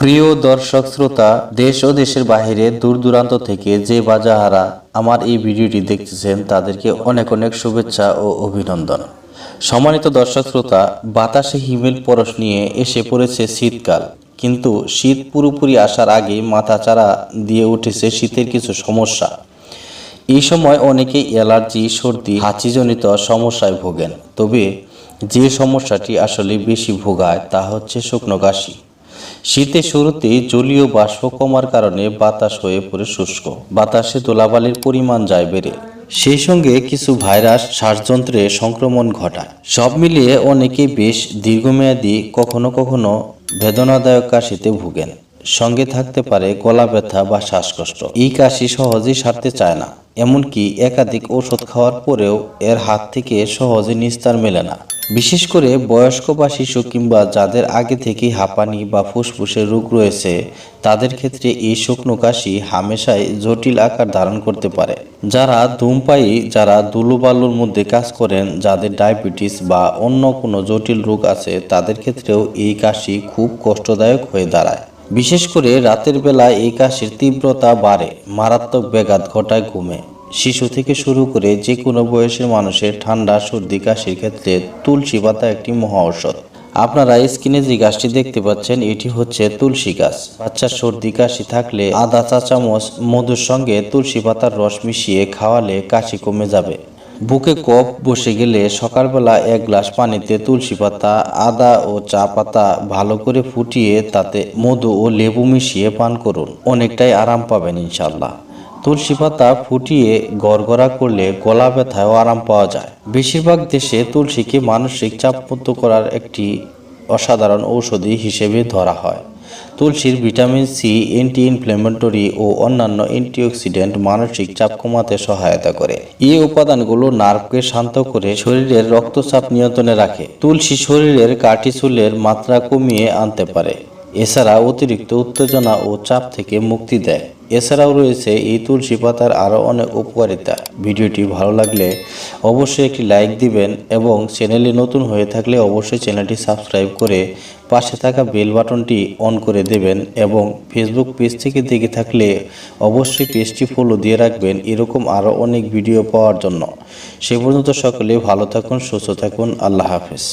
প্রিয় দর্শক শ্রোতা, দেশ ও দেশের বাইরে দূর দূরান্ত থেকে যে বাজাহারা আমার এই ভিডিওটি দেখতেছেন, তাদেরকে অনেক অনেক শুভেচ্ছা ও অভিনন্দন। সম্মানিত দর্শক শ্রোতা, বাতাসে হিমেল পরশ নিয়ে এসে পড়েছে শীতকাল। কিন্তু শীত পুরোপুরি আসার আগে মাথাচাড়া দিয়ে উঠেছে শীতের কিছু সমস্যা। এই সময় অনেকেই অ্যালার্জি, সর্দি, হাঁচিজনিত সমস্যায় ভোগেন। তবে যে সমস্যাটি আসলে বেশি ভোগায় তা হচ্ছে শুকনো কাশি। শীতের শুরুতেই জলীয় বাষ্প কমার কারণে বাতাস হয়ে পড়ে শুষ্ক। বাতাসে ধুলাবালির পরিমাণ যায় বেড়ে। সেই সঙ্গে কিছু ভাইরাস, শ্বাসযন্ত্রে সংক্রমণ ঘটায়। সব মিলিয়ে অনেকেই বেশ দীর্ঘমেয়াদী, কখনো কখনো বেদনাদায়ক কাশিতে ভুগেন। সঙ্গে থাকতে পারে গলা ব্যথা বা শ্বাসকষ্ট। এই কাশি সহজেই সারতে চায় না। এমনকি একাধিক ওষুধ খাওয়ার পরেও এর হাত থেকে সহজে নিস্তার মেলে না। বিশেষ করে বয়স্ক বা শিশু কিংবা যাদের আগে থেকেই হাঁপানি বা ফুসফুসের রোগ রয়েছে, তাদের ক্ষেত্রে এই শুকনো কাশি হামেশাই জটিল আকার ধারণ করতে পারে। যারা ধূমপায়ী, যারা দুলুবালুর মধ্যে কাজ করেন, যাদের ডায়াবেটিস বা অন্য কোনো জটিল রোগ আছে, তাদের ক্ষেত্রেও এই কাশি খুব কষ্টদায়ক হয়ে দাঁড়ায়। বিশেষ করে রাতের বেলা এই কাশির তীব্রতা বাড়ে, মারাত্মক ব্যাঘাত ঘটায় ঘুমে। শিশু থেকে শুরু করে যে কোনো বয়সের মানুষের ঠান্ডা, সর্দি, কাশির ক্ষেত্রে তুলসী পাতা একটি মহা ঔষধ। আপনারা স্ক্রিনে যে গাছটি দেখতে পাচ্ছেন, এটি হচ্ছে তুলসী গাছ। বাচ্চার সর্দি, কাশি থাকলে আদা চা চামচ মধুর সঙ্গে তুলসী পাতার রস মিশিয়ে খাওয়ালে কাশি কমে যাবে। বুকে কফ বসে গেলে সকালবেলা এক গ্লাস পানিতে তুলসী পাতা, আদা ও চা পাতা ভালো করে ফুটিয়ে তাতে মধু ও লেবু মিশিয়ে পান করুন। অনেকটাই আরাম পাবেন ইনশাল্লাহ তুলসী পাতা ফুটিয়ে গড়গড়া করলে গলা ব্যথায়ও আরাম পাওয়া যায়। বেশিরভাগ দেশে তুলসীকে মানসিক চাপমুক্ত করার একটি অসাধারণ ঔষধি হিসেবে ধরা হয়। তুলসীর ভিটামিন সি অ্যান্টি ইনফ্লেমেটরি ও অন্যান্য অ্যান্টিঅক্সিডেন্ট মানসিক চাপ কমাতে সহায়তা করে। এই উপাদানগুলো নার্ভকে শান্ত করে শরীরের রক্তচাপ নিয়ন্ত্রণে রাখে। তুলসী শরীরের কার্টিসোলের মাত্রা কমিয়ে আনতে পারে। এছাড়া অতিরিক্ত উত্তেজনা ও চাপ থেকে মুক্তি দেয়। এছাড়াও রয়েছে এই তুলসী পাতার আরও অনেক উপকারিতা। ভিডিওটি ভালো লাগলে অবশ্যই একটি লাইক দিবেন এবং চ্যানেলে নতুন হয়ে থাকলে অবশ্যই চ্যানেলটি সাবস্ক্রাইব করে পাশে থাকা বেল বাটনটি অন করে দেবেন এবং ফেসবুক পেজ থেকে দেখে থাকলে অবশ্যই পেজটি ফলো দিয়ে রাখবেন এরকম আরও অনেক ভিডিও পাওয়ার জন্য। সে পর্যন্ত সকলে ভালো থাকুন, সুস্থ থাকুন, আল্লাহ হাফেজ।